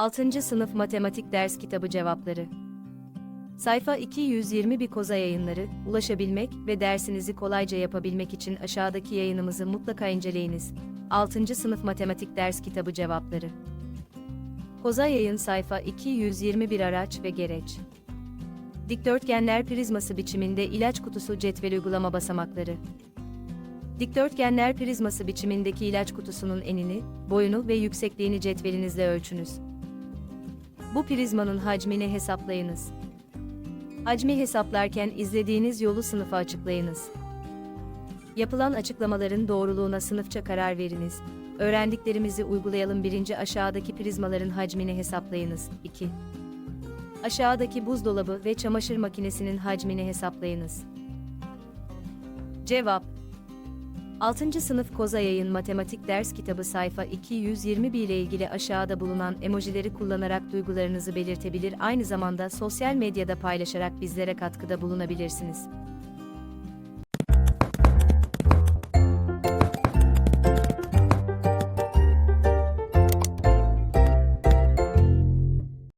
6. Sınıf Matematik Ders Kitabı Cevapları Sayfa 220 bir koza yayınları, ulaşabilmek ve dersinizi kolayca yapabilmek için aşağıdaki yayınımızı mutlaka inceleyiniz. 6. Sınıf Matematik Ders Kitabı Cevapları Koza yayın sayfa 221 araç ve gereç. Dikdörtgenler prizması biçiminde ilaç kutusu cetvel uygulama basamakları. Dikdörtgenler prizması biçimindeki ilaç kutusunun enini, boyunu ve yüksekliğini cetvelinizle ölçünüz. Bu prizmanın hacmini hesaplayınız. Hacmi hesaplarken izlediğiniz yolu sınıfa açıklayınız. Yapılan açıklamaların doğruluğuna sınıfça karar veriniz. Öğrendiklerimizi uygulayalım. Birinci aşağıdaki prizmaların hacmini hesaplayınız. 2. Aşağıdaki buzdolabı ve çamaşır makinesinin hacmini hesaplayınız. Cevap 6. Sınıf Koza Yayın Matematik Ders Kitabı sayfa 221 ile ilgili aşağıda bulunan emojileri kullanarak duygularınızı belirtebilir aynı zamanda sosyal medyada paylaşarak bizlere katkıda bulunabilirsiniz.